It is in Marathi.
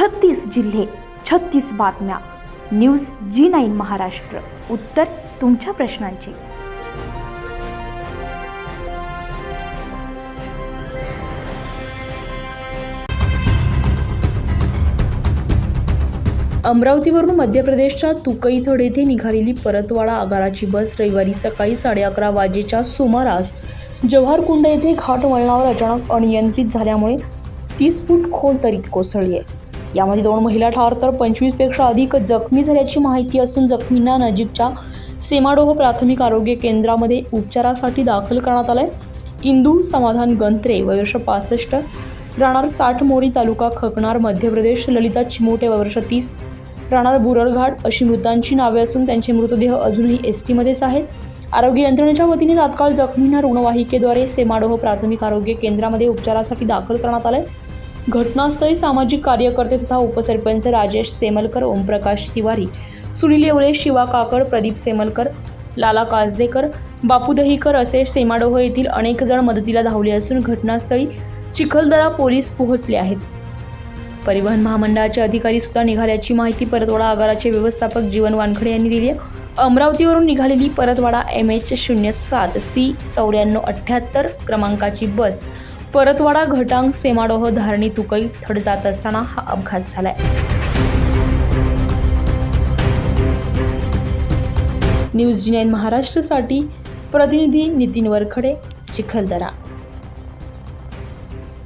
छत्तीस जिल्हे छत्तीस बातम्या. News G nine Maharashtra. उत्तर तुमच्या प्रश्नांची. अमरावतीवरून मध्य प्रदेशच्या तुकईथड येथे निघालेली परतवाडा आगाराची बस रविवारी सकाळी साडे अकरा वाजेच्या सुमारास जव्हारकुंड येथे घाट वळणावर अचानक अनियंत्रित झाल्यामुळे तीस फूट खोल तरीत कोसळली आहे. यामध्ये दोन महिला ठार तर पंचवीसपेक्षा अधिक जखमी झाल्याची माहिती असून जखमींना नजीकच्या सेमाडोह प्राथमिक आरोग्य केंद्रामध्ये उपचारासाठी दाखल करण्यात आलंय. इंदू समाधान गंत्रे वयवर्ष पासष्ट राहणार साठमोरी तालुका खकणार मध्य प्रदेश ललिता चिमोटे वयवर्ष तीस राहणार बुररघाट अशी मृतांची नावे असून त्यांचे मृतदेह अजूनही एस टीमध्येच आहेत. आरोग्य यंत्रणेच्या वतीने तात्काळ जखमींना रुग्णवाहिकेद्वारे सेमाडोह प्राथमिक आरोग्य केंद्रामध्ये उपचारासाठी दाखल करण्यात आलंय. घटनास्थळी सामाजिक कार्यकर्ते तथा उपसरपंच राजेश सेमलकर ओमप्रकाश तिवारी सुनील येवळे शिवा काकड प्रदीप सेमलकर लाला काजदेकर बापू दहीकर असे सेमाडोह येथील अनेक जण मदतीला धावले असून घटनास्थळी चिखलदरा पोलीस पोहोचले आहेत. परिवहन महामंडळाचे अधिकारी सुद्धा निघाल्याची माहिती परतवाडा आगाराचे व्यवस्थापक जीवन वानखडे यांनी दिली आहे. अमरावतीवरून निघालेली परतवाडा एम एच शून्य सात सी चौऱ्याण्णव अठ्ठ्याहत्तर क्रमांकाची बस परतवाडा घटांग सेमाडोह धारणी तुकई थड जात असताना हा अपघात झालाय. न्यूज जी नाईन महाराष्ट्रसाठी प्रतिनिधी नितीन वरखडे चिखलदरा.